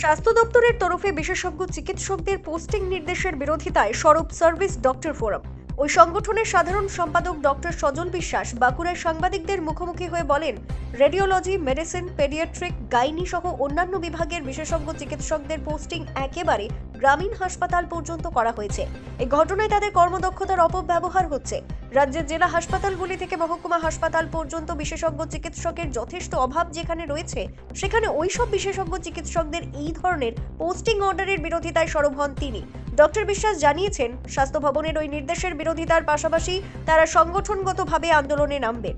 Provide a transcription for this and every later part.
স্বাস্থ্য দপ্তরের তরফে বিশেষজ্ঞ চিকিৎসকদের পোস্টিং নির্দেশের বিরোধিতায় সরব সার্ভিস ডক্টর ফোরাম। ওই সংগঠনের সাধারণ সম্পাদক ডক্টর সজল বিশ্বাস বাঁকুড়ায় সাংবাদিকদের মুখোমুখি হয়ে বলেন, রেডিওলজি, মেডিসিন, পেডিয়াট্রিক, গাইনি সহ অন্যান্য বিভাগের বিশেষজ্ঞ চিকিৎসকদের পোস্টিং একেবারে গ্রামীণ হাসপাতাল পর্যন্ত করা হয়েছে। এই ঘটনায় তাদের কর্মদক্ষতার অপব্যবহার হচ্ছে। রাজ্যের জেলা হাসপাতালগুলি থেকে মহকুমা হাসপাতাল পর্যন্ত বিশেষজ্ঞ চিকিৎসকের যথেষ্ট অভাব যেখানে রয়েছে, সেখানে ওইসব বিশেষজ্ঞ চিকিৎসকদের এই ধরনের পোস্টিং অর্ডারের বিরোধিতায় সরব হন তিনি। ডক্টর বিশ্বাস জানিয়েছেন, স্বাস্থ্য ভবনের ওই নির্দেশের বিরোধিতার পাশাপাশি তারা সংগঠনগতভাবে আন্দোলনে নামবেন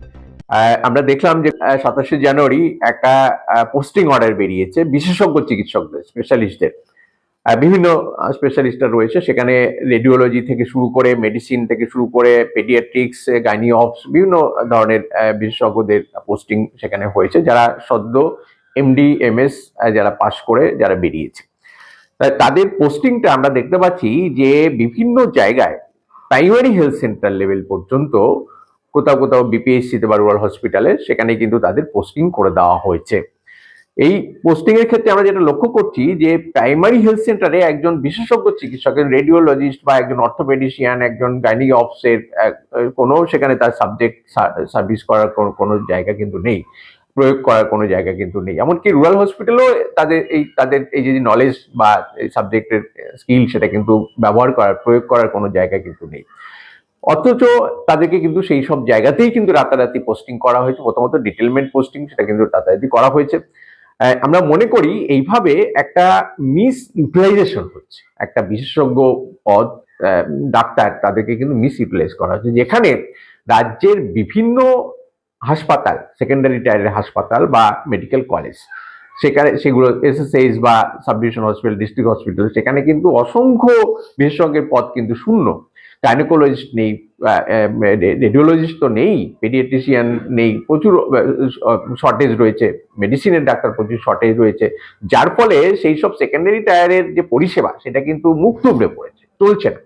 আমরা দেখলাম যে সাতাশে জানুয়ারি একটা পোস্টিং অর্ডার বেরিয়েছে বিশেষজ্ঞ চিকিৎসকদের স্পেশালিস্টদের বিভিন্ন স্পেশালিস্টরা রয়েছে। সেখানে রেডিওলজি থেকে শুরু করে মেডিসিন থেকে শুরু করে পেডিয়াট্রিক্স গাইনি অপস বিভিন্ন ধরনের বিশেষজ্ঞদের পোস্টিং সেখানে হয়েছে। যারা সদ্য এমডি এমএস যারা পাশ করে, যারা বেরিয়েছে। তাদের পোস্টিংটা আমরা দেখতে পাচ্ছি যে বিভিন্ন জায়গায় প্রাইমারি হেলথ সেন্টার লেভেল পর্যন্ত কোথাও কোথাও বিপিএসসিতে বা রুরাল হসপিটালে সেখানে কিন্তু তাদের পোস্টিং করে দেওয়া হয়েছে। এই পোস্টিং এর ক্ষেত্রে আমরা যেটা লক্ষ্য করছি যে প্রাইমারি হেলথ সেন্টারে একজন বিশেষজ্ঞ চিকিৎসকের রেডিওলজিস্ট বা একজন অর্থোপেডিশিয়ান একজন গাইনি অফসের কোনো সেখানে তার সাবজেক্ট সার্ভিস করার কোনো- জায়গা কিন্তু নেই, প্রয়োগ করার কোনো জায়গা কিন্তু নেই। এমনকি রুরাল হসপিটালও তাদের এই তাদের এই যে নলেজ বা এই সাবজেক্টের স্কিল সেটা কিন্তু ব্যবহার করার, প্রয়োগ করার কোনো জায়গা কিন্তু নেই। অথচ তাদেরকে কিন্তু সেই সব জায়গাতেই কিন্তু রাতারাতি পোস্টিং করা হয়েছে। প্রথমত ডিটেলমেন্ট পোস্টিং সেটা কিন্তু রাতারাতি করা হয়েছে। আমরা মনে করি এইভাবে একটা মিস ইউটিলাইজেশন হচ্ছে। একটা বিশেষজ্ঞ পদ ডাক্তার তাদেরকে কিন্তু মিস ইউটিলাইজ করা হচ্ছে। যেখানে রাজ্যের বিভিন্ন হাসপাতাল সেকেন্ডারি টায়ারের হাসপাতাল বা মেডিকেল কলেজ সেখানে সেগুলো এসএসএইচ বা sub division hospital district hospital সেখানে কিন্তু অসংখ্য বিশেষজ্ঞের পদ কিন্তু শূন্য। গাইনোকোলজিস্ট নেই রেডিওলজিস্ট তো নেই পেডিয়াট্রিশিয়ান নেই, প্রচুর শর্টেজ রয়েছে মেডিসিনের ডাক্তার প্রচুর শর্টেজ রয়েছে, যার ফলে সেই সব সেকেন্ডারি টায়ারের যে পরিষেবা, সেটা কিন্তু মুখ টুবড়ে পড়েছে, চলছে না।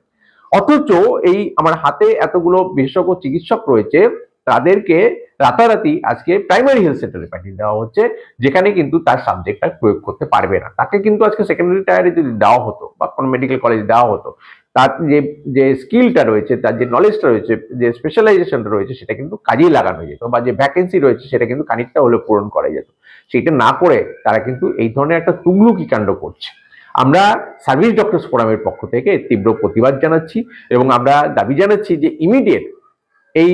অথচ এই আমার হাতে এতগুলো বিশেষজ্ঞ চিকিৎসক রয়েছে, তাদেরকে রাতারাতি আজকে প্রাইমারি হেলথ সেন্টারে পাঠিয়ে দেওয়া হচ্ছে, যেখানে কিন্তু তার সাবজেক্টটা প্রয়োগ করতে পারবে না। তাকে কিন্তু আজকে সেকেন্ডারি টায়ারে যদি দেওয়া হতো বা কোনো মেডিকেল কলেজ দেওয়া হতো, তার যে যে স্কিলটা রয়েছে, তার যে নলেজটা রয়েছে, যে স্পেশালাইজেশনটা রয়েছে, সেটা কিন্তু কাজেই লাগানো যেত বা যে ভ্যাকেন্সি রয়েছে, সেটা কিন্তু খানিকটা হলে পূরণ করা যেত। সেটা না করে তারা কিন্তু এই ধরনের একটা তুগলুকি কাণ্ড করছে। আমরা সার্ভিস ডক্টরস ফোরামের পক্ষ থেকে তীব্র প্রতিবাদ জানাচ্ছি এবং আমরা দাবি জানাচ্ছি যে ইমিডিয়েট এই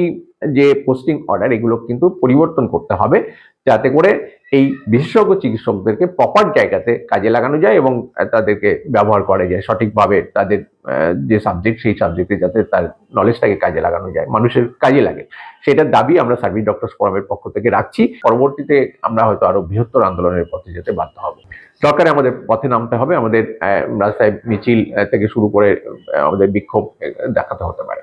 যে পোস্টিং অর্ডার এগুলো কিন্তু পরিবর্তন করতে হবে যাতে করে এই বিশেষজ্ঞ চিকিৎসকদেরকে প্রপার জায়গাতে কাজে লাগানো যায় এবং তাদেরকে ব্যবহার করা যায় সঠিকভাবে তাদের যে সাবজেক্ট সেই সাবজেক্টে যাতে তার নলেজটাকে কাজে লাগানো যায়, মানুষের কাজে লাগে। সেটার দাবি আমরা সার্ভিস ডক্টরস ফোরামের পক্ষ থেকে রাখছি। পরবর্তীতে আমরা হয়তো আরও বৃহত্তর আন্দোলনের পথে যেতে বাধ্য হব। সরকারে আমাদের পথে নামতে হবে। আমাদের রাস্তায় মিছিল থেকে শুরু করে আমাদের বিক্ষোভ দেখাতে হতে পারে।